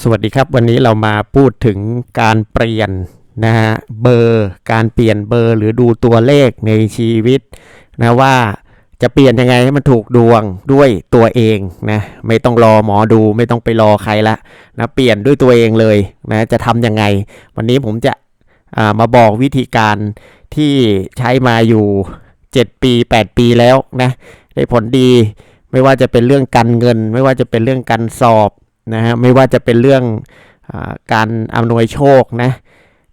สวัสดีครับวันนี้เรามาพูดถึงการเปลี่ยนนะฮะเบอร์การเปลี่ยนเบอร์หรือดูตัวเลขในชีวิตนะว่าจะเปลี่ยนยังไงให้มันถูกดวงด้วยตัวเองนะไม่ต้องรอหมอดูไม่ต้องไปรอใครละนะเปลี่ยนด้วยตัวเองเลยนะจะทำยังไง วันนี้ผมจะอ่ามาบอกวิธีการที่ใช้มาอยู่ 7 ปี 8 ปีแล้วนะได้ผลดีไม่ว่าจะเป็นเรื่องการเงิน ไม่ว่าจะเป็นเรื่องการสอบ นะฮะไม่ว่าจะเป็นเรื่องอการอำนวยโชคนะ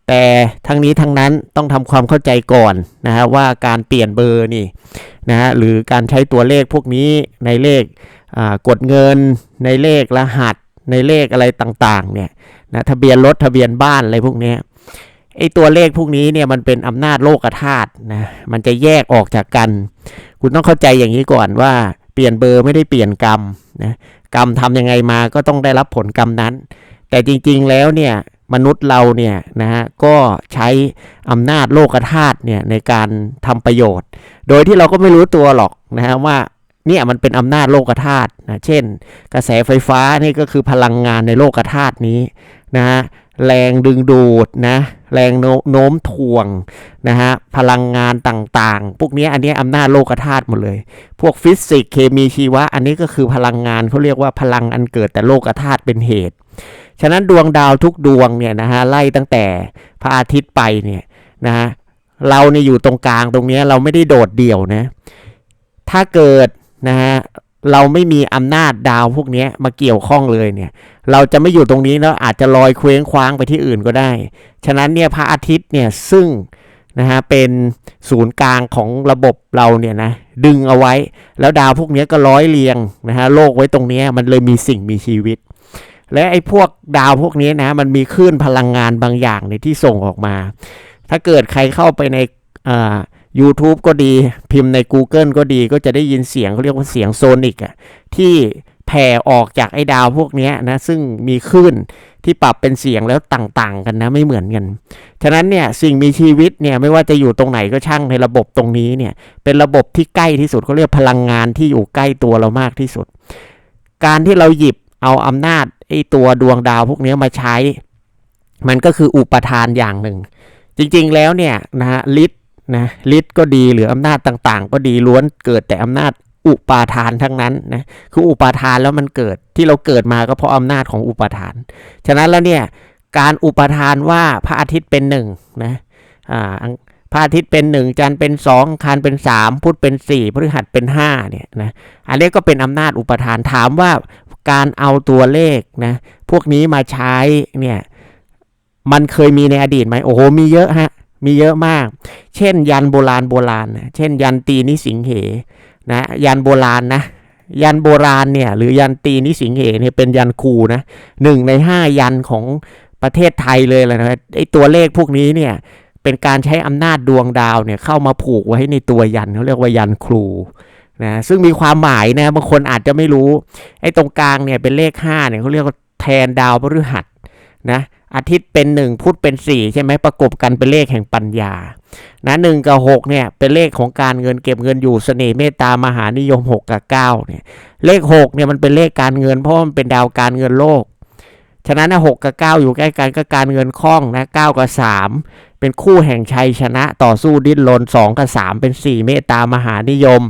แต่ทั้งนี้ทั้งนั้นต้องทำความเข้าใจก่อนนะฮะว่าการเปลี่ยนเบอร์นี่นะฮะหรือการใช้ตัวเลขพวกนี้ในเลขกดเงิน ในเลขรหัส ในเลขอะไรต่างๆเนี่ยนะทะเบียนรถทะเบียนบ้านอะไรพวกนี้ไอ้ตัวเลขพวกนี้เนี่ยมันเป็นอำนาจโลกธาตุนะมันจะแยกออกจากกัน คุณต้องเข้าใจอย่างนี้ก่อนว่าเปลี่ยนเบอร์ไม่ได้เปลี่ยนกรรมนะ กรรมทำยังไงมาก็ต้องได้รับผลกรรมนั้น แต่จริงๆแล้วเนี่ยมนุษย์เราเนี่ยนะฮะก็ใช้อำนาจโลกธาตุเนี่ยในการทำประโยชน์ โดยที่เราก็ไม่รู้ตัวหรอกนะฮะว่าเนี่ยมันเป็นอำนาจโลกธาตุนะเช่น กระแสไฟฟ้านี่ก็คือพลังงานในโลกธาตุนี้นะฮะ แรงดึงดูดนะแรงโน้มถ่วงนะฮะพลังงานต่างๆ พวกนี้อันนี้อำนาจโลกธาตุหมดเลย พวกฟิสิกส์เคมีชีวะ อันนี้ก็คือพลังงานเขาเรียกว่าพลังอันเกิดแต่โลกธาตุเป็นเหตุ ฉะนั้นดวงดาวทุกดวงเนี่ยนะฮะไล่ตั้งแต่พระอาทิตย์ไปเนี่ยนะฮะเราเนี่ยอยู่ตรงกลางตรงเนี้ยเราไม่ได้โดดเดี่ยวนะถ้าเกิดนะฮะ เราไม่มีอำนาจดาวพวกนี้มาเกี่ยวข้องเลยเนี่ย เราจะไม่อยู่ตรงนี้แล้วอาจจะลอยเคว้งคว้างไปที่อื่นก็ได้ ฉะนั้นเนี่ยพระอาทิตย์เนี่ยซึ่งนะฮะเป็นศูนย์กลางของระบบเราเนี่ยนะดึงเอาไว้ แล้วดาวพวกนี้ก็ร้อยเรียงนะฮะโลกไว้ตรงนี้มันเลยมีสิ่งมีชีวิต และไอ้พวกดาวพวกนี้นะมันมีคลื่นพลังงานบางอย่างในที่ส่งออกมา ถ้าเกิดใครเข้าไปในอ่า YouTube ก็ดีพิมพ์ใน Google ก็ดีก็จะได้ยินเสียงเขาเรียกว่าเสียงโซนิกอะที่แผ่ออกจากไอ้ดาวพวกนี้นะซึ่งมีคลื่นที่ปรับเป็นเสียงแล้วต่างๆ กันนะไม่เหมือนกัน ฉะนั้นเนี่ยสิ่งมีชีวิตเนี่ยไม่ว่าจะอยู่ตรงไหนก็ช่างในระบบตรงนี้เนี่ยเป็นระบบที่ใกล้ที่สุดเขาเรียกพลังงานที่อยู่ใกล้ตัวเรามากที่สุด การที่เราหยิบเอาอำนาจไอ้ตัวดวงดาวพวกนี้มาใช้ มันก็คืออุปทานอย่างหนึ่ง จริงๆแล้วเนี่ยนะฮะฤทธิ์ นะฤทธิ์ก็ดีหรืออำนาจต่างๆ ก็ดีล้วนเกิดแต่อำนาจอุปาทานทั้งนั้นนะคืออุปาทานแล้วมันเกิดที่เราเกิดมาก็เพราะอำนาจของอุปาทาน ฉะนั้นแล้วเนี่ยการอุปทานว่าพระอาทิตย์เป็นหนึ่งนะอ่าพระอาทิตย์เป็นหนึ่งจันทร์เป็นสองคารเป็นสามพุธเป็นสี่พฤหัสเป็นห้าเนี่ยนะอันนี้ก็เป็นอำนาจอุปทานถามว่าการเอาตัวเลขนะพวกนี้มาใช้เนี่ยมันเคยมีในอดีตไหมโอ้โหมีเยอะฮะ มีเยอะมาก เช่น ยันโบราณโบราณนะเช่น ยันตีนิสิงเหนะยันโบราณนะยันโบราณเนี่ยหรือยันตีนิสิงเหเนี่ยเป็นยันครูนะหนึ่งในห้ายันของประเทศไทยเลยแหละนะไอตัวเลขพวกนี้เนี่ยเป็นการใช้อำนาจดวงดาวเนี่ยเข้ามาผูกไว้ในตัวยันเขาเรียกว่ายันครูนะซึ่งมีความหมายนะบางคนอาจจะไม่รู้ไอ้ตรงกลางเนี่ยเป็นเลข5เนี่ยเขาเรียกว่าแทนดาวพฤหัส นะอาทิตย์เป็นหนึ่งพุธเป็นสี่ใช่ไหมประกบกันเป็นเลขแห่งปัญญานะหนึ่งกับหกเนี่ยเป็นเลขของการเงินเก็บเงินอยู่เสน่ห์เมตตามหานิยมหกกับเก้าเนี่ยเลขหกเนี่ยมันเป็นเลขการเงินเพราะมันเป็นดาวการเงินโลก ฉะนั้นนะหกกับเก้าอยู่ใกล้กันก็การเงินคล่องนะเก้ากับสามเป็นคู่แห่งชัยชนะต่อสู้ดิ้นรนสองกับสามเป็นสี่เมตตามหานิยม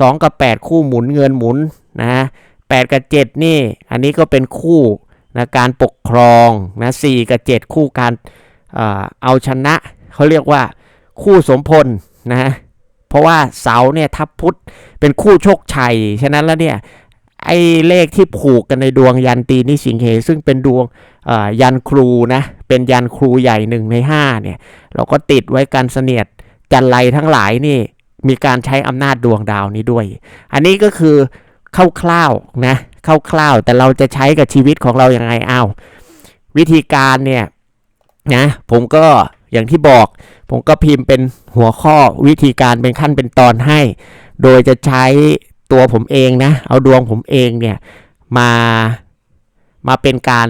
สองกับแปดคู่หมุนเงินหมุนนะแปดกับเจ็ดนี่ อันนี้ก็เป็นคู่ นะการปกครองนะสี่กับเจ็ดคู่การเอาชนะเขาเรียกว่าคู่สมพลนะฮะเพราะว่าเสาเนี่ยทับพุธเป็นคู่โชคชัย ฉะนั้นแล้วเนี่ยไอ้เลขที่ผูกกันในดวงยันตีนิสิงเหซึ่งเป็นดวงยันครูนะเป็นยันครูใหญ่หนึ่งในห้าเนี่ยเราก็ติดไว้กันเสนียดจันไรทั้งหลายนี่มีการใช้อำนาจดวงดาวนี้ด้วย อันนี้ก็คือคร่าวๆนะ คร่าวๆ แต่เราจะใช้กับชีวิตของเราอย่างไงอ้าวิธีการเนี่ยนะผมก็อย่างที่บอก ผมก็พิมพ์เป็นหัวข้อวิธีการเป็นขั้นเป็นตอนให้ โดยจะใช้ตัวผมเองนะเอาดวงผมเองเนี่ยมามาเป็นการ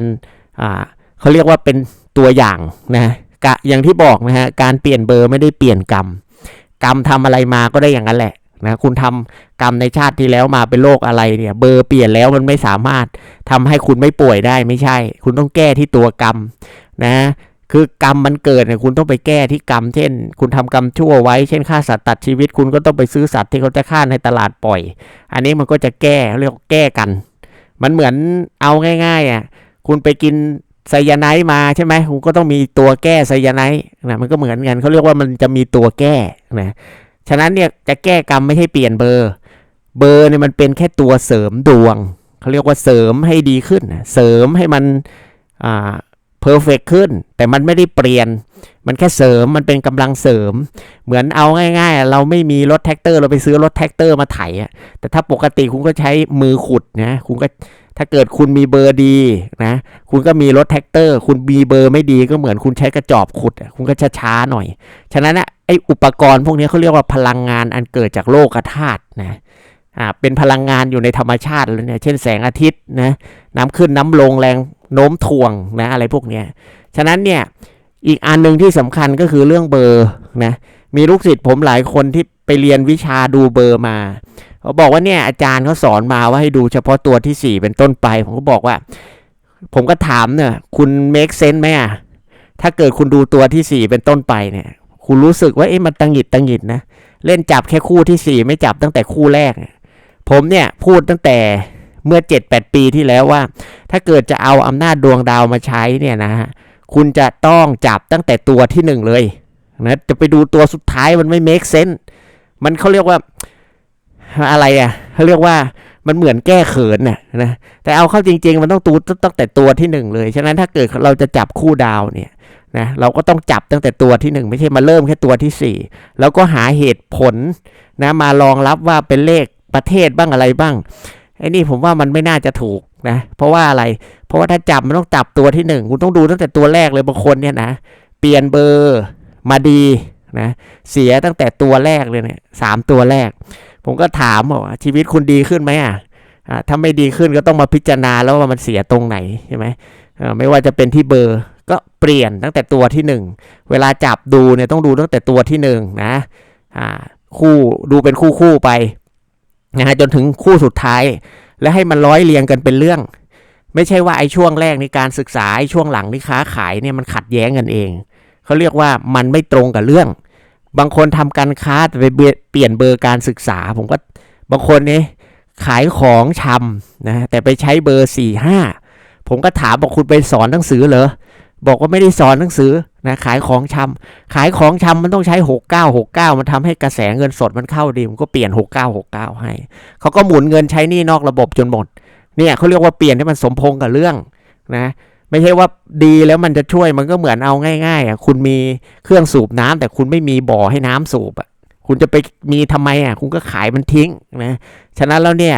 อ่าเขาเรียกว่าเป็นตัวอย่างนะกะอย่างที่บอกนะฮะการเปลี่ยนเบอร์ไม่ได้เปลี่ยนกรรม กรรมทำอะไรมาก็ได้อย่างนั้นแหละ นะคุณทำกรรมในชาติที่แล้วมาเป็นโรคอะไรเนี่ย เบอร์เปลี่ยนแล้วมันไม่สามารถทำให้คุณไม่ป่วยได้ไม่ใช่ คุณต้องแก้ที่ตัวกรรมนะคือกรรมมันเกิดเนี่ยคุณต้องไปแก้ที่กรรม เช่น คุณทำกรรมชั่วไว้เช่นฆ่าสัตว์ตัดชีวิต คุณก็ต้องไปซื้อสัตว์ที่เขาจะฆ่าในตลาดปล่อย อันนี้มันก็จะแก้เรียกว่าแก้กัน มันเหมือนเอาง่ายๆอะคุณไปกินไซยาไนมาใช่ไหมคุณก็ต้องมีตัวแก้ไซยาไนนะมันก็เหมือนกันเขาเรียกว่ามันจะมีตัวแก้นะ ฉะนั้นเนี่ยจะแก้กรรมไม่ใช่เปลี่ยนเบอร์ เบอร์เนี่ยมันเป็นแค่ตัวเสริมดวงเขาเรียกว่าเสริมให้ดีขึ้น เสริมให้มันอ่าเพอร์เฟกขึ้น แต่มันไม่ได้เปลี่ยน มันแค่เสริมมันเป็นกำลังเสริม เหมือนเอาง่ายๆ เราไม่มีรถแท็กเตอร์ เราไปซื้อรถแท็กเตอร์มาไถอะแต่ถ้าปกติคุณก็ใช้มือขุดนะคุณก็ถ้าเกิดคุณมีเบอร์ดีนะคุณก็มีรถแท็กเตอร์ คุณมีเบอร์ไม่ดีก็เหมือนคุณใช้กระจอบขุด คุณก็ช้าๆหน่อย ฉะนั้นนะไออุปกรณ์พวกนี้เขาเรียกว่าพลังงานอันเกิดจากโลกธาตุนะอ่าเป็นพลังงานอยู่ในธรรมชาติเลยเนี่ยเช่นแสงอาทิตย์นะน้ำขึ้นน้ำลงแรงโน้มถ่วงนะอะไรพวกเนี้ยฉะนั้นเนี่ยอีกอันหนึ่งที่สำคัญก็คือเรื่องเบอร์นะมีลูกศิษย์ผมหลายคนที่ไปเรียนวิชาดูเบอร์มาเขาบอกว่าเนี่ยอาจารย์เขาสอนมาว่าให้ดูเฉพาะตัวที่ 4 เป็นต้นไป ผมก็บอกว่า ผมก็ถามเนี่ยคุณ make sense ไหมอะถ้าเกิดคุณดูตัวที่ 4 เป็นต้นไปเนี่ย คุณรู้สึกว่าเอ๊ะมันตังหิดตังหิดนะ เล่นจับแค่คู่ที่4ไม่จับตั้งแต่คู่แรก ผมเนี่ยพูดตั้งแต่เมื่อ7-8ปีที่แล้วว่า ถ้าเกิดจะเอาอำนาจดวงดาวมาใช้เนี่ยนะฮะคุณจะต้องจับตั้งแต่ตัวที่หนึ่งเลยนะจะไปดูตัวสุดท้ายมันไม่ make sense มันเขาเรียกว่าอะไรอะเขาเรียกว่ามันเหมือนแก้เขินน่ะนะแต่เอาเข้าจริง ๆ มันต้องตูตั้งแต่ตัวที่หนึ่งเลย ฉะนั้นถ้าเกิดเราจะจับคู่ดาวเนี่ย นะเราก็ต้องจับตั้งแต่ตัวที่หนึ่งไม่ใช่มาเริ่มแค่ตัวที่สี่แล้วก็หาเหตุผลนะมารองรับว่าเป็นเลขประเทศบ้างอะไรบ้างไอ้นี่ผมว่ามันไม่น่าจะถูกนะเพราะว่าอะไร เพราะว่าถ้าจับมันต้องจับตัวที่หนึ่งคุณต้องดูตั้งแต่ตัวแรกเลยบางคนเนี่ยนะเปลี่ยนเบอร์มาดีนะเสียตั้งแต่ตัวแรกเลยเนี่ยสามตัวแรก ผมก็ถามบอกว่าชีวิตคุณดีขึ้นไหมอะถ้าไม่ดีขึ้นก็ต้องมาพิจารณาแล้วว่ามันเสียตรงไหนใช่ไหมไม่ว่าจะเป็นที่เบอร์ ก็เปลี่ยนตั้งแต่ตัวที่หนึ่งเวลาจับดูเนี่ยต้องดูตั้งแต่ตัวที่หนึ่งนะอ่าคู่ดูเป็นคู่คู่ไปนะฮะจนถึงคู่สุดท้าย และให้มันร้อยเรียงกันเป็นเรื่อง ไม่ใช่ว่าไอ้ช่วงแรกในการศึกษาไอ้ช่วงหลังที่ค้าขายเนี่ยมันขัดแย้งกันเองเขาเรียกว่ามันไม่ตรงกับเรื่อง บางคนทำการค้าแต่ไปเปลี่ยนเบอร์การศึกษา ผมก็บางคนเนี่ยขายของชำนะแต่ไปใช้เบอร์สี่ห้าผมก็ถามบอกคุณไปสอนหนังสือเหรอ บอกว่าไม่ได้สอนหนังสือนะขายของชำขายของชำมันต้องใช้หกเก้าหกเก้ามันทำให้กระแสเงินสดมันเข้าดีผมก็เปลี่ยนหกเก้าหกเก้าให้เขาก็หมุนเงินใช้นี่นอกระบบจนหมดเนี่ยเขาเรียกว่าเปลี่ยนให้มันสมพงกับเรื่องนะไม่ใช่ว่าดีแล้วมันจะช่วยมันก็เหมือนเอาง่ายๆอะคุณมีเครื่องสูบน้ำแต่คุณไม่มีบ่อให้น้ำสูบอะคุณจะไปมีทำไมอะคุณก็ขายมันทิ้งนะฉะนั้นแล้วเนี่ย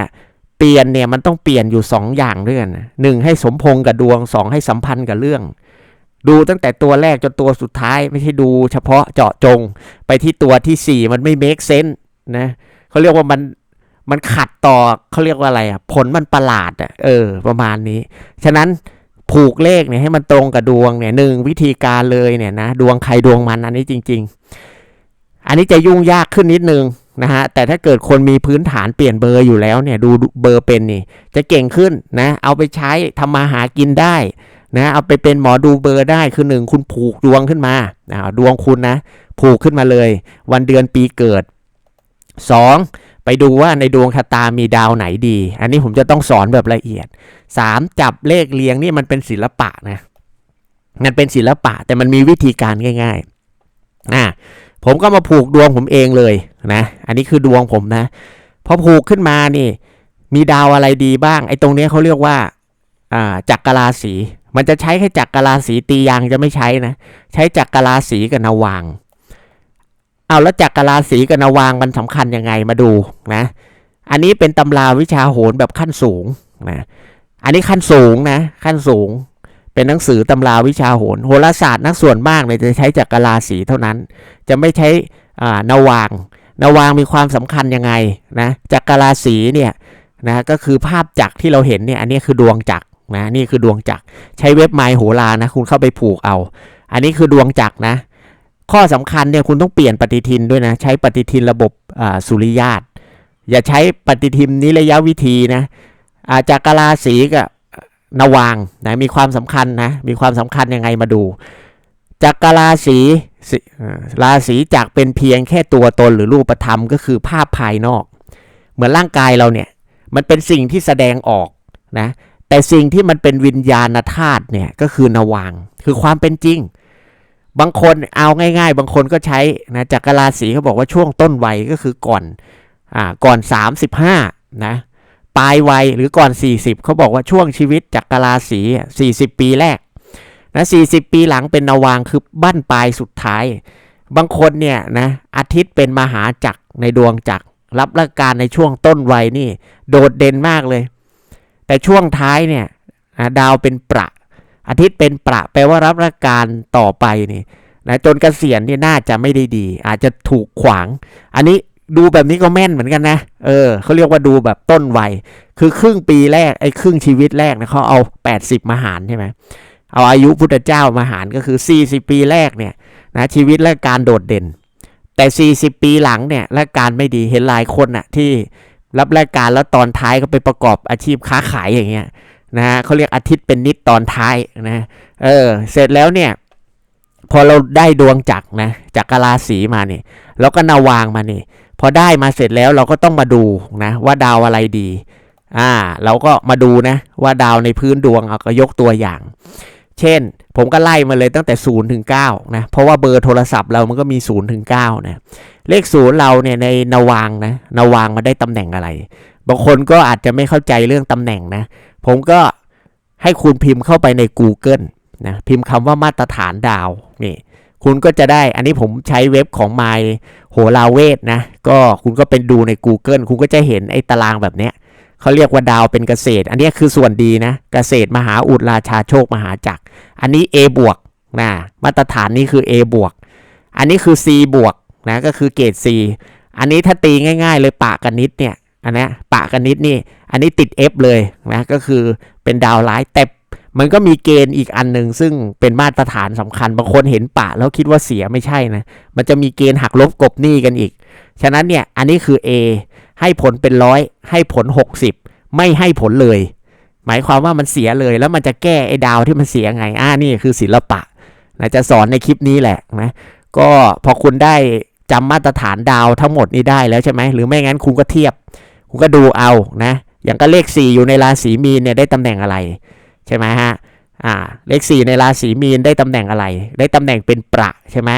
เปลี่ยนเนี่ยมันต้องเปลี่ยนอยู่สองอย่างด้วยกันหนึ่งให้สมพงกับดวงสองให้สัมพันธ์กับเรื่อง ดูตั้งแต่ตัวแรกจนตัวสุดท้ายไม่ใช่ดูเฉพาะเจาะจงไปที่ตัวที่สี่มันไม่ make sense นะเขาเรียกว่ามันมันขัดต่อเขาเรียกว่าอะไรอะ ผลมันประหลาดอะเออ ประมาณนี้ ฉะนั้นผูกเลขเนี่ยให้มันตรงกับดวงเนี่ยหนึ่งวิธีการเลยเนี่ยนะดวงใครดวงมันอันนี้จริง ๆ อันนี้จะยุ่งยากขึ้นนิดนึงนะฮะแต่ถ้าเกิดคนมีพื้นฐานเปลี่ยนเบอร์อยู่แล้วเนี่ยดูเบอร์เป็นนี่ จะเก่งขึ้นนะ เอาไปใช้ทำมาหากินได้ นะเอาไปเป็นหมอดูเบอร์ได้คือหนึ่งคุณผูกดวงขึ้นมาอ่าดวงคุณนะ ผูกขึ้นมาเลย วันเดือนปีเกิดสองไปดูว่าในดวงชะตามีดาวไหนดี อันนี้ผมจะต้องสอนแบบละเอียดสามจับเลขเรียงนี่มันเป็นศิลปะนะมันเป็นศิลปะแต่มันมีวิธีการง่ายๆอะผมก็มาผูกดวงผมเองเลยนะ อันนี้คือดวงผมนะพอผูกขึ้นมานี่ มีดาวอะไรดีบ้าง ไอ้ตรงนี้เขาเรียกว่า อ่าจักรราศี มันจะใช้แค่จักรราศีตียางจะไม่ใช้นะ ใช้จักรราศีกับนาวาง เอาแล้วจักรราศีกับนาวางมันสำคัญยังไงมาดูนะ อันนี้เป็นตำราวิชาโหรแบบขั้นสูงนะ อันนี้ขั้นสูงนะ ขั้นสูง เป็นหนังสือตำราวิชาโหรโหราศาสตร์นักส่วนมากเนี่ยจะใช้จักรราศีเท่านั้น จะไม่ใช้อ่านาวาง นาวางมีความสำคัญยังไงนะ จักรราศีเนี่ยนะก็คือภาพจักรที่เราเห็นเนี่ยอันนี้คือดวงจักร นะนี่คือดวงจักรใช้เว็บไมโหรานะ คุณเข้าไปผูกเอา อันนี้คือดวงจักรนะ ข้อสำคัญเนี่ยคุณต้องเปลี่ยนปฏิทินด้วยนะ ใช้ปฏิทินระบบสุริยาตอย่าใช้ปฏิทินนิระยะวิธีนะอาจากกราศีกับนวางนะมีความสำคัญนะ มีความสำคัญยังไงมาดูจากกราศีราศีจักรเป็นเพียงแค่ตัวตนหรือรูปธรรมก็คือภาพภายนอก เหมือนร่างกายเราเนี่ย มันเป็นสิ่งที่แสดงออกนะ แต่สิ่งที่มันเป็นวิญญาณธาตุเนี่ยก็คือนวางคือความเป็นจริง บางคนเอาง่าย ๆ บางคนก็ใช้นะจากกราศีเขาบอกว่าช่วงต้นวัยก็คือก่อนอ่าก่อน 35นะปลายวัยหรือก่อน 40เขาบอกว่าช่วงชีวิตจากกราศีอะ40 ปีแรกนะ40 ปีหลังเป็นนวางคือบั้นปลายสุดท้าย บางคนเนี่ยนะอาทิตย์เป็นมหาจักรในดวงจักรรับราชการในช่วงต้นวัยนี่ โดดเด่นมากเลย แต่ช่วงท้ายเนี่ยนะดาวเป็นประอาทิตย์เป็นประแปลว่ารับราชการต่อไปนี่นะจนเกษียณนี่น่าจะไม่ได้ดี อาจจะถูกขวาง อันนี้ดูแบบนี้ก็แม่นเหมือนกันนะเออเขาเรียกว่าดูแบบต้นวัย คือครึ่งปีแรกไอ้ครึ่งชีวิตแรกนะเขาเอา 80 มาหารใช่ไหมเอาอายุพุทธเจ้ามาหารก็คือ 40 ปีแรกเนี่ยนะชีวิตและการโดดเด่น แต่ 40 ปีหลังเนี่ยและการไม่ดีเห็นหลายคนน่ะที่ รับรายการแล้วตอนท้ายก็ไปประกอบอาชีพค้าขายอย่างเงี้ยนะฮะเขาเรียกอาทิตย์เป็นนิดตอนท้ายนะเออเสร็จแล้วเนี่ย พอเราได้ดวงจักรนะจากกราศีมาเนี่ยแล้วก็นาวางมานี่พอได้มาเสร็จแล้วเราก็ต้องมาดูนะ ว่าดาวอะไรดี อ่า เราก็มาดูนะ ว่าดาวในพื้นดวงเอาก็ยกตัวอย่าง เช่น ผมก็ไล่มาเลยตั้งแต่0ถึง9นะ เพราะว่าเบอร์โทรศัพท์เรามันก็มี0ถึง9นะ เลขศูนย์เราเนี่ยในนวางนะนวางมาได้ตำแหน่งอะไร บางคนก็อาจจะไม่เข้าใจเรื่องตำแหน่งนะ ผมก็ให้คุณพิมพ์เข้าไปใน Google นะพิมพ์คำว่ามาตรฐานดาวนี่คุณก็จะได้ อันนี้ผมใช้เว็บของ My โหราเวทนะ ก็คุณก็เป็นดูใน Google คุณก็จะเห็นไอ้ตารางแบบเนี้ย เขาเรียกว่าดาวเป็นเกษตร อันนี้คือส่วนดีนะ เกษตรมหาอุดราชาโชคมหาจักร อันนี้ A บวกนะมาตรฐานนี้คือ A บวก อันนี้คือ C บวกนะก็คือเกรด C อันนี้ถ้าตีง่าย ๆ เลยปะกันนิดเนี่ยอันนี้ปะกันนิดนี่ อันนี้ติด F เลยนะก็คือเป็นดาวร้ายแต่ มันก็มีเกณฑ์อีกอันหนึ่งซึ่งเป็นมาตรฐานสำคัญบางคนเห็นปะแล้วคิดว่าเสียไม่ใช่นะ มันจะมีเกณฑ์หักลบกบหนี้กันอีก ฉะนั้นเนี่ยอันนี้คือ A ให้ผลเป็นร้อยให้ผล 60 ไม่ให้ผลเลย หมายความว่ามันเสียเลยแล้วมันจะแก้ไอ้ดาวที่มันเสียไงอ่านี่คือศิลปะนะจะสอนในคลิปนี้แหละนะก็พอคุณได้จำมาตรฐานดาวทั้งหมดนี้ได้แล้วใช่ไหมหรือไม่งั้นคุณก็เทียบ คุณก็ดูเอานะอย่างก็เลข 4 อยู่ในราศีมีนเนี่ยได้ตำแหน่งอะไร ใช่ไหมฮะอ่าเลข4ในราศีมีนได้ตำแหน่งอะไร ได้ตำแหน่งเป็นประใช่ไหม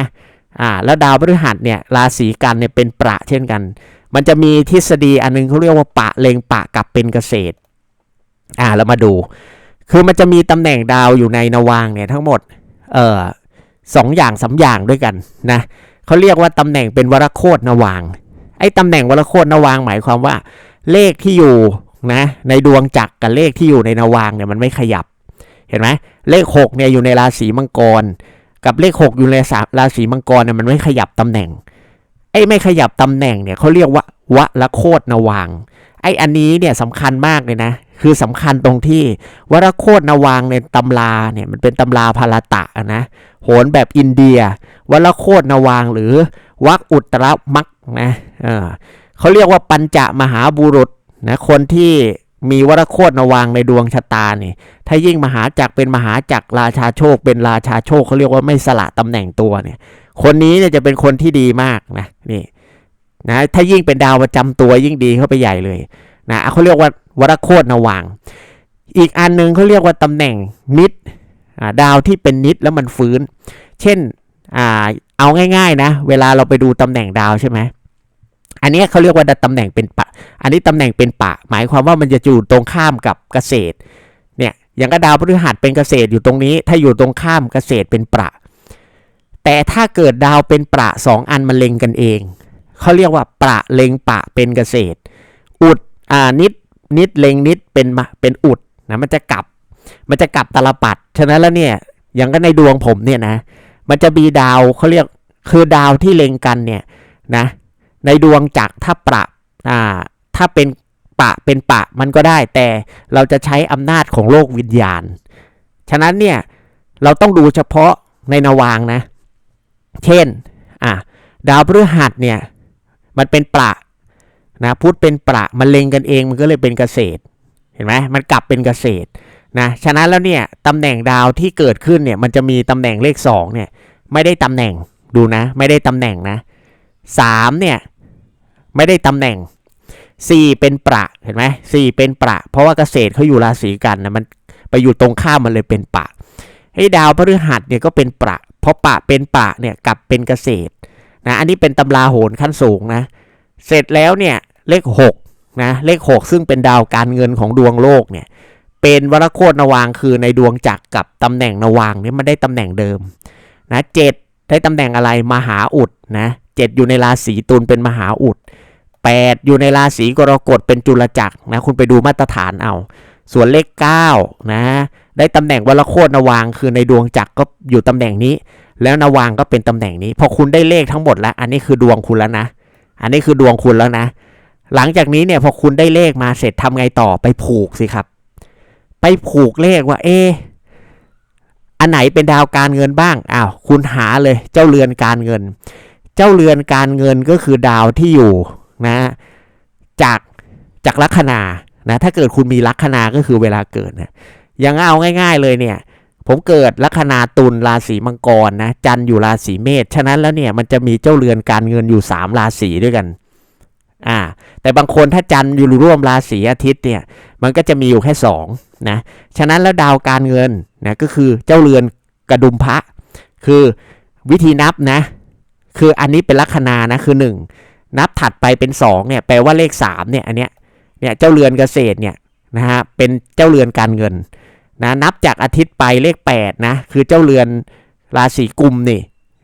อ่าแล้วดาวพฤหัสเนี่ยราศีกันเนี่ยเป็นประเช่นกัน มันจะมีทฤษฎีอันนึงเขาเรียกว่าปะเลงปะกับเป็นเกษตรอ่าเรามาดู คือมันจะมีตำแหน่งดาวอยู่ในนวางเนี่ยทั้งหมดเอ่อสองอย่างสามอย่างด้วยกันนะเขาเรียกว่าตำแหน่งเป็นวรโคตรนวางไอ้ตำแหน่งวรโคตรนวางหมายความว่า เลขที่อยู่ นะในดวงจักรกับเลขที่อยู่ในนวางเนี่ยมันไม่ขยับ เห็นไหมเลข6เนี่ยอยู่ในราศีมังกร กับเลข 6 อยู่ในราศีมังกรเนี่ยมันไม่ขยับตำแหน่งไอ้ไม่ขยับตำแหน่งเนี่ยเขาเรียกว่าวรโคตรนวางไอ้อันนี้เนี่ยสำคัญมากเลยนะ คือสำคัญตรงที่วรโคตรนวางในตำราเนี่ยมันเป็นตำราพาราตะนะโหนแบบอินเดียวรโคตรนวางหรือวักอุตรมักนะเออเขาเรียกว่าปัญจมหาบุรุษ นะคนที่มีวรโคตรนวางในดวงชะตาเนี่ยถ้ายิ่งมหาจักรเป็นมหาจักรราชาโชค เป็นราชาโชคเขาเรียกว่าไม่สละตำแหน่งตัวเนี่ย คนนี้เนี่ยจะเป็นคนที่ดีมากนะนี่นะถ้ายิ่งเป็นดาวประจำตัวยิ่งดีเข้าไปใหญ่เลยนะเขาเรียกว่าวรโคตรนวาง อีกอันหนึ่งเขาเรียกว่าตำแหน่งนิดดาวที่เป็นนิดแล้วมันฟื้น เช่นอเอาง่ายๆนะ เวลาเราไปดูตำแหน่งดาวใช่ไหม อันนี้เขาเรียกว่าตำแหน่งเป็นปะ อันนี้ตำแหน่งเป็นปะ หมายความว่ามันจะอยู่ตรงข้ามกับเกษตร เนี่ย อย่างก็ดาวพฤหัสเป็นเกษตรอยู่ตรงนี้ ถ้าอยู่ตรงข้ามเกษตรเป็นประ แต่ถ้าเกิดดาวเป็นประสองอันมันเล็งกันเอง เขาเรียกว่าประเล็งปะเป็นเกษตร อุด อ่า นิด นิดเล็งนิดเป็นมาเป็นอุดนะ มันจะกลับ มันจะกลับตลปัด ฉะนั้นแล้วเนี่ย อย่างก็ในดวงผมเนี่ยนะ มันจะมีดาวเขาเรียก คือดาวที่เล็งกันเนี่ยนะ ในดวงจักรถ้าประอ่าถ้าเป็นปะเป็นปะมันก็ได้แต่เราจะใช้อำนาจของโลกวิญญาณ ฉะนั้นเนี่ยเราต้องดูเฉพาะในนวางนะ เช่นอะดาวพฤหัสเนี่ยมันเป็นประนะพุธเป็นประมันเล็งกันเองมันก็เลยเป็นเกษตร เห็นไหมมันกลับเป็นเกษตรนะฉะนั้นแล้วเนี่ยตำแหน่งดาวที่เกิดขึ้นเนี่ยมันจะมีตำแหน่งเลข2เนี่ยไม่ได้ตำแหน่งดูนะ ไม่ได้ตำแหน่งนะสามเนี่ย ไม่ได้ตำแหน่งสี่เป็นประเห็นไหมสี่เป็นประ เพราะว่าเกษตรเขาอยู่ราศีกันนะมันไปอยู่ตรงข้ามมันเลยเป็นปะไอ้ดาวพฤหัสเนี่ยก็เป็นประเพราะปะเป็นปะเนี่ยกลับเป็นเกษตรนะอันนี้เป็นตำราโหรขั้นสูงนะเสร็จแล้วเนี่ยเลข6นะเลข 6 ซึ่งเป็นดาวการเงินของดวงโลกเนี่ยเป็นวรโคตรนวางคือในดวงจักรกับตำแหน่งนวางเนี่ยมันได้ตำแหน่งเดิมนะเจ็ดได้ตำแหน่งอะไรมหาอุดนะเจ็ดอยู่ในราศีตุลเป็นมหาอุด แปดอยู่ในราศีกรกฎเป็นจุลจักรนะคุณไปดูมาตรฐานเอา ส่วนเลข9นะได้ตำแหน่งวรโคตรนวางคือในดวงจักรก็อยู่ตำแหน่งนี้ แล้วนวางก็เป็นตำแหน่งนี้ พอคุณได้เลขทั้งหมดแล้ว อันนี้คือดวงคุณแล้วนะ อันนี้คือดวงคุณแล้วนะ หลังจากนี้เนี่ยพอคุณได้เลขมาเสร็จทำไงต่อไปผูกสิครับ ไปผูกเลขว่าเออันไหนเป็นดาวการเงินบ้างอ้าวคุณหาเลยเจ้าเรือนการเงิน เจ้าเรือนการเงินก็คือดาวที่อยู่ นะจากจากลัคนานะถ้าเกิดคุณมีลัคนาก็คือเวลาเกิดนะย่างเอาง่าย ๆเลยเนี่ย ผมเกิดลัคนาตุลราศีมังกรนะจันอยู่ราศีเมษฉะนั้นแล้วเนี่ยมันจะมีเจ้าเรือนการเงินอยู่ 3 ราศีด้วยกันอ่าแต่บางคนถ้าจันอยู่ร่วมราศีอาทิตย์เนี่ยมันก็จะมีอยู่แค่2นะฉะนั้นแล้วดาวการเงินนะก็คือเจ้าเรือนกระดุมพระ คือวิธีนับนะ คืออันนี้เป็นลัคนานะคือ 1 นับถัดไปเป็น2เนี่ยแปลว่าเลข3เนี่ยอันเนี้ยเนี่ยเจ้าเรือนเกษตรเนี่ยนะฮะเป็นเจ้าเรือนการเงินนะนับจากอาทิตย์ไปเลข8นะคือเจ้าเรือนราศีกุมนี่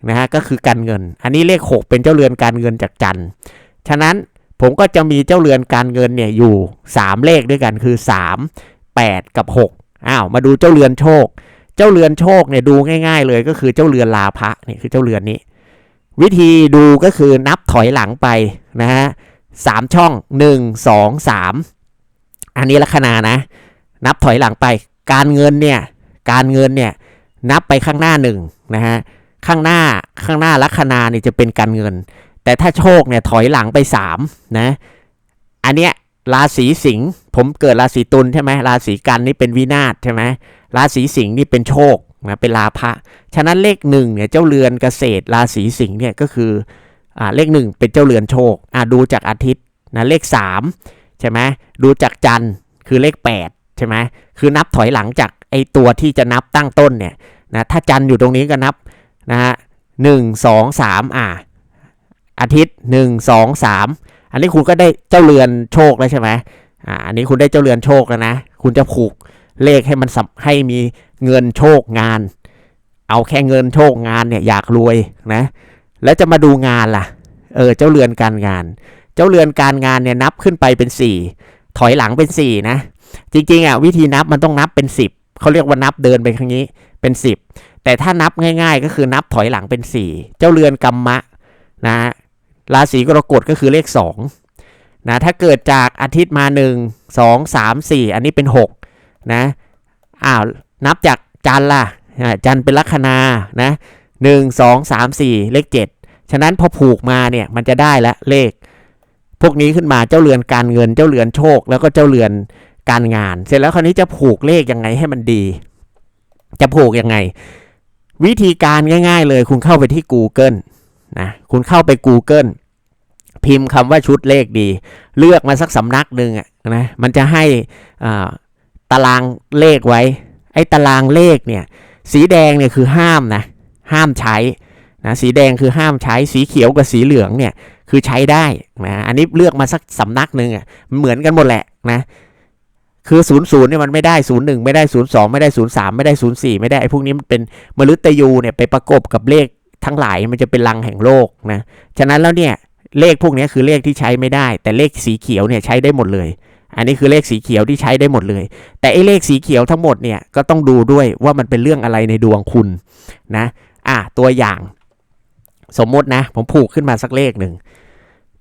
นะฮะก็คือการเงิน อันนี้เลข 6 เป็นเจ้าเรือนการเงินจากจันทร์ฉะนั้นผมก็จะมีเจ้าเรือนการเงินเนี่ยอยู่ 3 เลขด้วยกันคือ 3 8 กับ6อ้าวมาดูเจ้าเรือนโชค เจ้าเรือนโชคเนี่ยดูง่าย ๆ เลยก็คือเจ้าเรือนลาภะนี่คือเจ้าเรือนนี้ วิธีดูก็คือนับถอยหลังไปนะฮะสามช่อง1 2 3อันนี้ลัคนานะ นับถอยหลังไป การเงินเนี่ย การเงินเนี่ยนับไปข้างหน้าหนึ่งนะฮะข้างหน้าข้างหน้าลัคนาเนี่ยจะเป็นการเงิน แต่ถ้าโชคเนี่ยถอยหลังไป3นะอันเนี้ยราศีสิงห์ผมเกิดราศีตุลใช่ไหมราศีกันนี่เป็นวินาศใช่ไหมราศีสิงห์นี่เป็นโชค นะเป็นลาภะฉะนั้นเลขหนึ่งเนี่ยเจ้าเรือนเกษตรราศีสิงห์เนี่ยก็คืออ่าเลขหนึ่งเป็นเจ้าเรือนโชคอ่าดูจากอาทิตย์นะเลข3ใช่ไหมดูจากจันทร์คือเลข8ใช่ไหมคือนับถอยหลังจากไอตัวที่จะนับตั้งต้นเนี่ยนะถ้าจันทร์อยู่ตรงนี้ก็นับนะฮะหนึ่งสองสามอ่าอาทิตย์หนึ่งสองสามอันนี้คุณก็ได้เจ้าเรือนโชคแล้วใช่ไหมอ่าอันนี้คุณได้เจ้าเรือนโชคแล้วนะ คุณจะผูกเลขให้มันสับให้มี เงินโชคงาน เอาแค่เงินโชคงานเนี่ยอยากรวยนะ แล้วจะมาดูงานล่ะ เออเจ้าเรือนการงาน เจ้าเรือนการงานเนี่ยนับขึ้นไปเป็น 4 ถอยหลังเป็น 4 นะ จริงๆอะวิธีนับมันต้องนับเป็น 10เขาเรียกว่านับเดินไปข้างนี้เป็น 10 แต่ถ้านับง่าย ๆ ก็คือนับถอยหลังเป็น 4 เจ้าเรือนกรรมะนะราศีกรกฎก็คือเลข2นะถ้าเกิดจากอาทิตย์มา 1 2 3 4 อันนี้เป็น6นะอ้าว นับจากจันล่ะอ่าจันเป็นลัคนานะ1 2 3 4เลข7ฉะนั้นพอผูกมาเนี่ยมันจะได้แล้วเลข พวกนี้ขึ้นมาเจ้าเรือนการเงินเจ้าเรือนโชค แล้วก็เจ้าเรือนการงาน เสร็จแล้วคราวนี้จะผูกเลขยังไงให้มันดี จะผูกยังไง วิธีการง่าย ๆ เลย คุณเข้าไปที่ Google นะคุณเข้าไป Google พิมพ์คำว่าชุดเลขดี เลือกมาสักสำนักหนึ่งอะนะมันจะให้ตารางเลขไว้ ไอ้ตารางเลขเนี่ยสีแดงเนี่ยคือห้ามนะห้ามใช้นะสีแดงคือห้ามใช้สีเขียวกับสีเหลืองเนี่ยคือใช้ได้นะอันนี้เลือกมาสักสำนักหนึ่งอะเหมือนกันหมดแหละนะคือศูนย์ศูนย์เนี่ยมันไม่ได้ศูนย์หนึ่งไม่ได้ศูนย์สองไม่ได้ศูนย์สามไม่ได้ศูนย์สี่ไม่ได้ไอ้พวกนี้มันเป็นมฤตยูเนี่ยไปประกบกับเลขทั้งหลายมันจะเป็นลังแห่งโลกนะฉะนั้นแล้วเนี่ยเลขพวกนี้คือเลขที่ใช้ไม่ได้ แต่เลขสีเขียวเนี่ยใช้ได้หมดเลย อันนี้คือเลขสีเขียวที่ใช้ได้หมดเลย แต่ไอ้เลขสีเขียวทั้งหมดเนี่ยก็ต้องดูด้วยว่ามันเป็นเรื่องอะไรในดวงคุณนะอะตัวอย่าง สมมตินะ ผมผูกขึ้นมาสักเลขหนึ่ง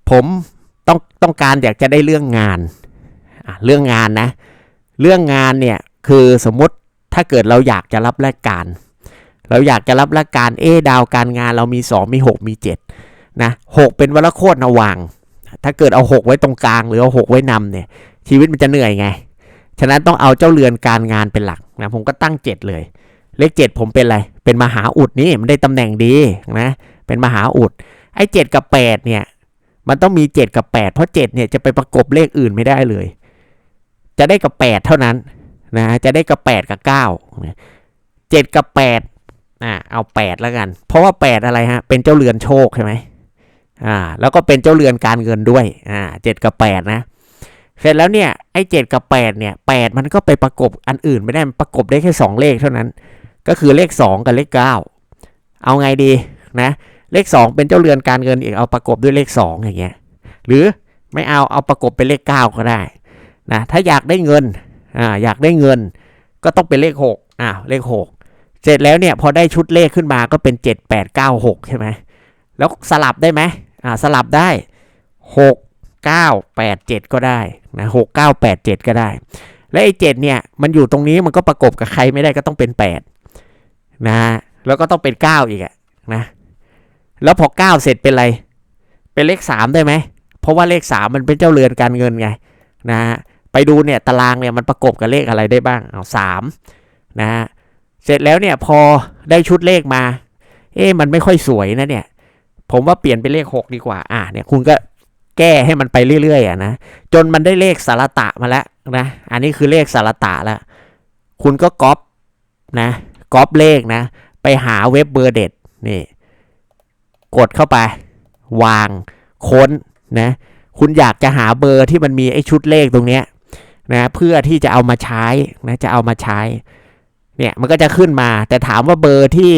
ผมต้องต้องการอยากจะได้เรื่องงานอะเรื่องงานนะ เรื่องงานเนี่ยคือสมมติถ้าเกิดเราอยากจะรับราชการ เราอยากจะรับราชการเอดาวการงานเรามี 2 มี 6 มี 7 นะหกเป็นวรโคตรนวางถ้าเกิดเอาหกไว้ตรงกลางหรือเอาหกไว้นำเนี่ย ชีวิตมันจะเหนื่อยไง ฉะนั้นต้องเอาเจ้าเรือนการงานเป็นหลักนะผมก็ตั้งเจ็ดเลย เลขเจ็ดผมเป็นอะไร เป็นมหาอุดนี่มันได้ตำแหน่งดีนะ เป็นมหาอุด ไอ้เจ็ดกับแปดเนี่ย มันต้องมีเจ็ดกับแปดเพราะเจ็ดเนี่ยจะไปประกบเลขอื่นไม่ได้เลย จะได้กับแปดเท่านั้นนะจะได้กับแปดกับเก้าเจ็ดกับแปดอ่าเอาแปดแล้วกัน เพราะว่าแปดอะไรฮะเป็นเจ้าเรือนโชคใช่ไหมอ่าแล้วก็เป็นเจ้าเรือนการเงินด้วยอ่าเจ็ดกับแปดนะ เสร็จแล้วเนี่ยไอ้เจ็ดกับแปดเนี่ยแปดมันก็ไปประกบอันอื่นไม่ได้มันประกบได้แค่สองเลขเท่านั้น ก็คือเลขสองกับเลขเก้าเอาไงดีนะ เลขสองเป็นเจ้าเรือนการเงินอีกเอาประกบด้วยเลขสองอย่างเงี้ยหรือไม่เอาเอาประกบเป็นเลขเก้าก็ได้นะถ้าอยากได้เงินอ่าอยากได้เงิน ก็ต้องเป็นเลขหกอ้าวเลขหกเสร็จแล้วเนี่ยพอได้ชุดเลขขึ้นมาก็เป็นเจ็ดแปดเก้าหกใช่ไหมแล้วสลับได้ไหมอ่าสลับได้หก เก้าแปดเจ็ดก็ได้นะหกเก้าแปดเจ็ดก็ได้ และไอ้เจ็ดเนี่ยมันอยู่ตรงนี้มันก็ประกบกับใครไม่ได้ก็ต้องเป็นแปดนะแล้วก็ต้องเป็นเก้าอีกอะนะแล้วพอเก้าเสร็จเป็นอะไร เป็นเลขสามได้ไหม เพราะว่าเลขสามมันเป็นเจ้าเรือนการเงินไงนะไปดูเนี่ยตารางเนี่ยมันประกบกับเลขอะไรได้บ้างเอาสามนะฮะเสร็จแล้วเนี่ยพอได้ชุดเลขมา เอ๊ะมันไม่ค่อยสวยนะเนี่ย ผมว่าเปลี่ยนเป็นเลขหกดีกว่า อะเนี่ยคุณก็ แก้ให้มันไปเรื่อยๆอะนะจนมันได้เลขสารตะมาแล้วนะอันนี้คือเลขสารตะแล้วคุณก็ก๊อปนะก๊อปเลขนะ ไปหาเว็บเบอร์เด็ดนี่กดเข้าไป วางค้นนะคุณอยากจะหาเบอร์ที่มันมีไอ้ชุดเลขตรงเนี้ยนะเพื่อที่จะเอามาใช้นะจะเอามาใช้เนี่ยมันก็จะขึ้นมา แต่ถามว่าเบอร์ที่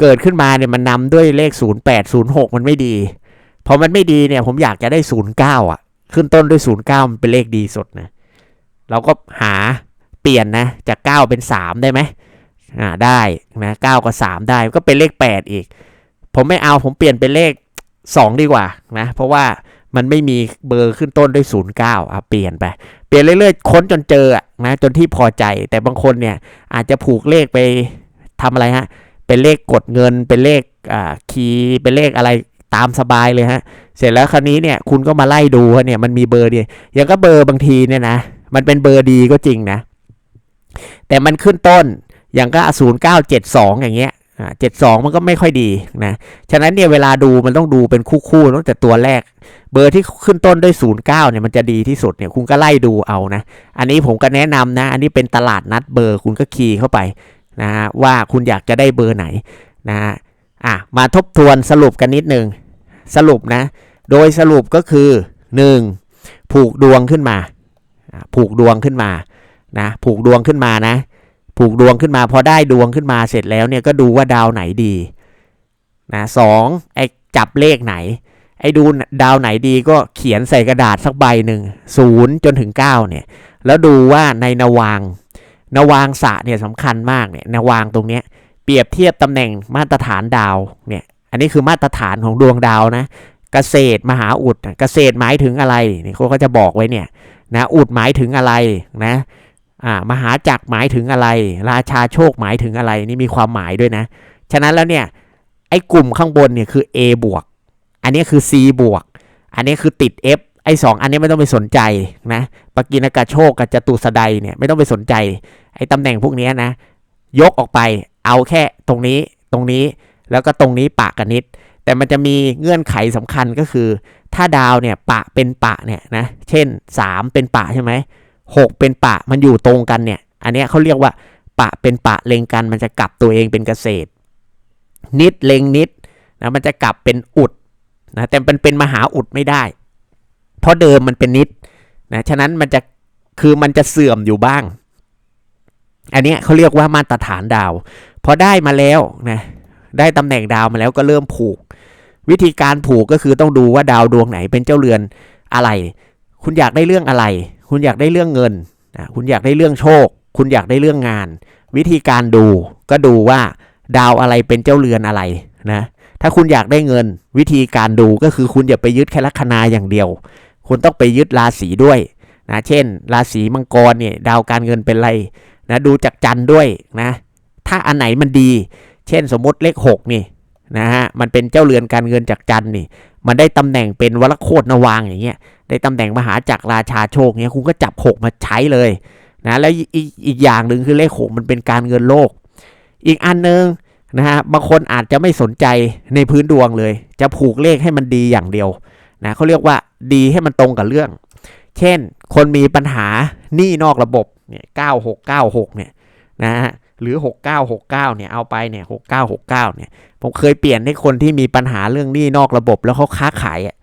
เกิดขึ้นมาเนี่ยมันนำด้วยเลข 08 06 มันไม่ดี พอมันไม่ดีเนี่ย ผมอยากจะได้09อะ ขึ้นต้นด้วย09มันเป็นเลขดีสุดนะ เราก็หาเปลี่ยนนะ จาก9เป็น3ได้ไหมอ่าได้นะ9กับ3ได้ก็เป็นเลข8อีก ผมไม่เอาผมเปลี่ยนเป็นเลข2ดีกว่านะ เพราะว่ามันไม่มีเบอร์ขึ้นต้นด้วย09อะเปลี่ยนไป เปลี่ยนเรื่อยๆ ค้นจนเจอนะจนที่พอใจ แต่บางคนเนี่ยอาจจะผูกเลขไปทำอะไรฮะ เป็นเลขกดเงิน เป็นเลขอ่าคีย์ เป็นเลขอะไร ตามสบายเลยฮะ เสร็จแล้วคราวนี้เนี่ยคุณก็มาไล่ดูว่าเนี่ยมันมีเบอร์ดีย่างก็เบอร์บางทีเนี่ยนะมันเป็นเบอร์ดีก็จริงนะ แต่มันขึ้นต้นอย่างก็ศูนย์เก้าเจ็ดสองอย่างเงี้ยเจ็ดสองมันก็ไม่ค่อยดีนะ ฉะนั้นเนี่ยเวลาดูมันต้องดูเป็นคู่ๆตั้งแต่ตัวแรก เบอร์ที่ขึ้นต้นด้วย09เก้าเนี่ยมันจะดีที่สุดเนี่ยคุณก็ไล่ดูเอานะ อันนี้ผมก็แนะนำนะ อันนี้เป็นตลาดนัดเบอร์คุณก็คีย์เข้าไปนะฮะว่าคุณอยากจะได้เบอร์ไหนนะฮะอะมาทบทวนสรุปกันนิดนึง สรุปนะ โดยสรุปก็คือ 1. ผูกดวงขึ้นมา ผูกดวงขึ้นมานะผูกดวงขึ้นมานะ ผูกดวงขึ้นมา พอได้ดวงขึ้นมาเสร็จแล้วเนี่ยก็ดูว่าดาวไหนดีนะสองไอ้จับเลขไหน ไอ้ดูดาวไหนดีก็เขียนใส่กระดาษสักใบหนึ่งศูนย์จนถึงเก้าเนี่ย แล้วดูว่าในนวางนวางสะเนี่ยสำคัญมากเนี่ยนวางตรงเนี้ยเปรียบเทียบตำแหน่งมาตรฐานดาวเนี่ย อันนี้คือมาตรฐานของดวงดาวนะเกษตรมหาอุดเกษตรหมายถึงอะไรนี่เขาก็จะบอกไว้เนี่ยนะอุดหมายถึงอะไรนะอ่ามหาจักรหมายถึงอะไร ราชาโชคหมายถึงอะไรนี่มีความหมายด้วยนะ ฉะนั้นแล้วเนี่ยไอ้กลุ่มข้างบนเนี่ยคือ A บวกอันนี้คือ C บวกอันนี้คือติด F ไอ้สองอันนี้ไม่ต้องไปสนใจนะปกินกาโชคกับจตุสดายเนี่ยไม่ต้องไปสนใจ ไอ้ตำแหน่งพวกนี้นะ ยกออกไปเอาแค่ตรงนี้ตรงนี้ แล้วก็ตรงนี้ปะกันนิด แต่มันจะมีเงื่อนไขสำคัญก็คือ ถ้าดาวเนี่ยปะเป็นปะเนี่ยนะ เช่น 3 เป็นปะใช่ไหมหกเป็นปะมันอยู่ตรงกันเนี่ย อันนี้เขาเรียกว่า ปะเป็นปะเลงกันมันจะกลับตัวเองเป็นเกษตร นิดเลงนิดนะมันจะกลับเป็นอุดนะแต่มันเป็นมหาอุดไม่ได้ เพราะเดิมมันเป็นนิดนะฉะนั้นมันจะคือมันจะเสื่อมอยู่บ้าง อันนี้เขาเรียกว่ามาตรฐานดาว พอได้มาแล้วนะ ได้ตำแหน่งดาวมาแล้วก็เริ่มผูก วิธีการผูกก็คือต้องดูว่าดาวดวงไหนเป็นเจ้าเรือนอะไร คุณอยากได้เรื่องอะไร คุณอยากได้เรื่องเงินนะคุณอยากได้เรื่องโชค คุณอยากได้เรื่องงาน วิธีการดูก็ดูว่าดาวอะไรเป็นเจ้าเรือนอะไรนะถ้าคุณอยากได้เงิน วิธีการดูก็คือคุณอย่าไปยึดแค่ลัคนาอย่างเดียว คุณต้องไปยึดราศีด้วยนะเช่น ราศีมังกรเนี่ยดาวการเงินเป็นไรนะดูจากจันทร์ด้วยนะถ้าอันไหนมันดี เช่นสมมติเลข 6 นี่นะฮะมันเป็นเจ้าเรือนการเงินจากจันนี่ มันได้ตำแหน่งเป็นวรโคตรนวางอย่างเงี้ยได้ตำแหน่งมหาจักรราชาโชคเงี้ยคุณก็จับหกมาใช้เลยนะแล้วอีกอีกอย่างหนึ่งคือเลขหกมันเป็นการเงินโลก อีกอันหนึ่งนะฮะบางคนอาจจะไม่สนใจในพื้นดวงเลย จะผูกเลขให้มันดีอย่างเดียวนะเขาเรียกว่าดีให้มันตรงกับเรื่อง เช่น คนมีปัญหาหนี้นอกระบบเนี่ยเก้าหกเก้าหกเนี่ยนะฮะ หรือหกเก้าหกเนี่ยเอาไปเนี่ยหกเก้าหกเนี่ยผมเคยเปลี่ยนให้คนที่มีปัญหาเรื่องหนี้นอกระบบ แล้วเขาค้าขายอะ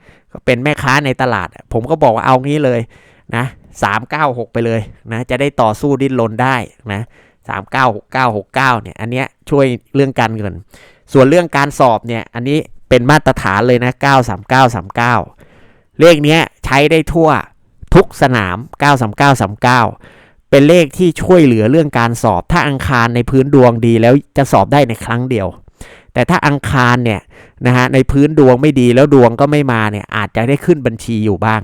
เป็นแม่ค้าในตลาดอะผมก็บอกว่าเอางี้เลยนะสามเก้าหกไปเลยนะจะได้ต่อสู้ดิ้นรนได้นะสามเก้าหกเก้าหกเก้าเนี่ยอันเนี้ยช่วยเรื่องการเงิน ส่วนเรื่องการสอบเนี่ยอันนี้เป็นมาตรฐานเลยนะ9 3 9 3 9 เลขเนี้ยใช้ได้ทั่วทุกสนาม 93939 เป็นเลขที่ช่วยเหลือเรื่องการสอบ ถ้าอังคารในพื้นดวงดีแล้วจะสอบได้ในครั้งเดียว แต่ถ้าอังคารเนี่ยนะฮะในพื้นดวงไม่ดีแล้วดวงก็ไม่มาเนี่ยอาจจะได้ขึ้นบัญชีอยู่บ้าง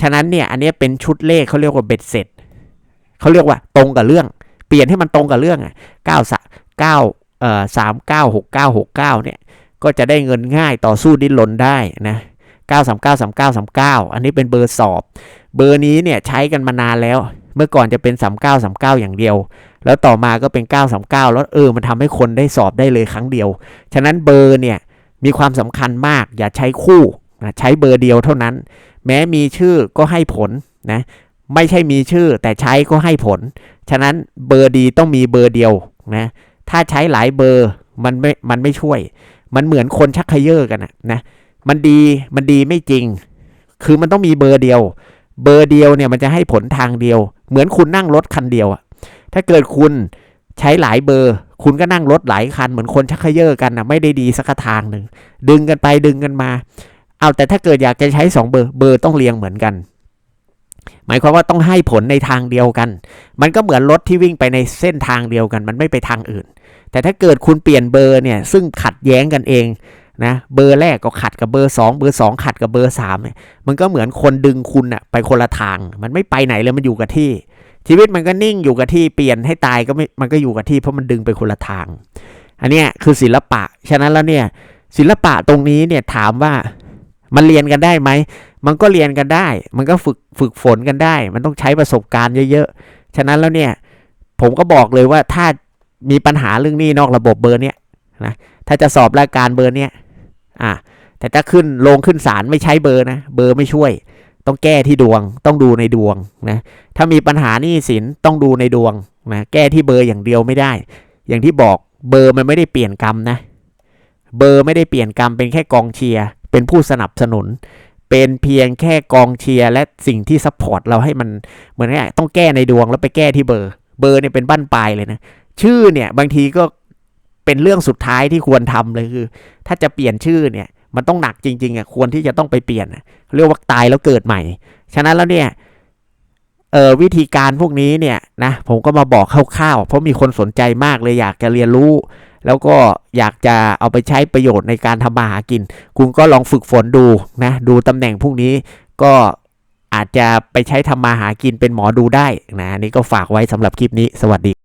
ฉะนั้นเนี่ยอันนี้เป็นชุดเลขเขาเรียกว่าเบ็ดเสร็จเขาเรียกว่าตรงกับเรื่อง เปลี่ยนให้มันตรงกับเรื่องอะ9 9เอ่อ3 9 6 9 6 9เนี่ยก็จะได้เงินง่ายต่อสู้ดิ้นรนได้นะ939 39 39 อันนี้เป็นเบอร์สอบ เบอร์นี้เนี่ยใช้กันมานานแล้ว เมื่อก่อนจะเป็น 39 39 อย่างเดียว แล้วต่อมาก็เป็น 939 แล้วเออมันทำให้คนได้สอบได้เลยครั้งเดียว ฉะนั้นเบอร์เนี่ยมีความสำคัญมากอย่าใช้คู่ใช้เบอร์เดียวเท่านั้น แม้มีชื่อก็ให้ผลนะไม่ใช่มีชื่อแต่ใช้ก็ให้ผล ฉะนั้นเบอร์ดีต้องมีเบอร์เดียวนะถ้าใช้หลายเบอร์มันไม่มันไม่ช่วย มันเหมือนคนชักเขย่อกันนะนะมันดีมันดีไม่จริง คือมันต้องมีเบอร์เดียว เบอร์เดียวเนี่ยมันจะให้ผลทางเดียว เหมือนคุณนั่งรถคันเดียวอะถ้าเกิดคุณใช้หลายเบอร์ คุณก็นั่งรถหลายคันเหมือนคนชักเขย่อกันนะไม่ได้ดีสักทางหนึ่งดึงกันไปดึงกันมา เอาแต่ถ้าเกิดอยากจะใช้สองเบอร์เบอร์ต้องเรียงเหมือนกัน หมายความว่าต้องให้ผลในทางเดียวกัน มันก็เหมือนรถที่วิ่งไปในเส้นทางเดียวกัน มันไม่ไปทางอื่น แต่ถ้าเกิดคุณเปลี่ยนเบอร์เนี่ยซึ่งขัดแย้งกันเอง นะเบอร์แรกก็ขัดกับเบอร์ 2 เบอร์ 2 ขัดกับเบอร์3เนี่ยมันก็เหมือนคนดึงคุณอะไปคนละทาง มันไม่ไปไหนเลยมันอยู่กับที่ ชีวิตมันก็นิ่งอยู่กับที่เปลี่ยนให้ตายก็ไม่มันก็อยู่กับที่เพราะมันดึงไปคนละทาง อันนี้คือศิลปะฉะนั้นแล้วเนี่ยศิลปะตรงนี้เนี่ยถามว่ามันเรียนกันได้ไหม มันก็เรียนกันได้ มันก็ฝึกฝึกฝนกันได้ มันต้องใช้ประสบการณ์เยอะๆ ฉะนั้นแล้วเนี่ย ผมก็บอกเลยว่าถ้ามีปัญหาเรื่องนี้นอกระบบเบอร์เนี้ยนะ ถ้าจะสอบรายการเบอร์เนี้ย อะแต่ถ้าขึ้นลงขึ้นศาลไม่ใช้เบอร์นะ เบอร์ไม่ช่วย ต้องแก้ที่ดวง ต้องดูในดวงนะ ถ้ามีปัญหานี้สินต้องดูในดวงนะ แก้ที่เบอร์อย่างเดียวไม่ได้ อย่างที่บอกเบอร์มันไม่ได้เปลี่ยนกรรมนะ เบอร์ไม่ได้เปลี่ยนกรรมเป็นแค่กองเชียร์ เป็นผู้สนับสนุน เป็นเพียงแค่กองเชียร์และสิ่งที่ซัพพอร์ตเราให้มันเหมือนกับต้องแก้ในดวงแล้วไปแก้ที่เบอร์ เบอร์เนี่ยเป็นบั้นปลายเลยนะ ชื่อเนี่ยบางทีก็ เป็นเรื่องสุดท้ายที่ควรทำเลยคือ ถ้าจะเปลี่ยนชื่อเนี่ย มันต้องหนักจริงๆอะควรที่จะต้องไปเปลี่ยนเรียกว่าตายแล้วเกิดใหม่ ฉะนั้นแล้วเนี่ยเออวิธีการพวกนี้เนี่ยนะผมก็มาบอกคร่าวๆเพราะมีคนสนใจมากเลยอยากจะเรียนรู้ แล้วก็อยากจะเอาไปใช้ประโยชน์ในการทำมาหากิน คุณก็ลองฝึกฝนดูนะดูตำแหน่งพวกนี้ก็อาจจะไปใช้ทำมาหากินเป็นหมอดูได้นะนี่ก็ฝากไว้สำหรับคลิปนี้สวัสดี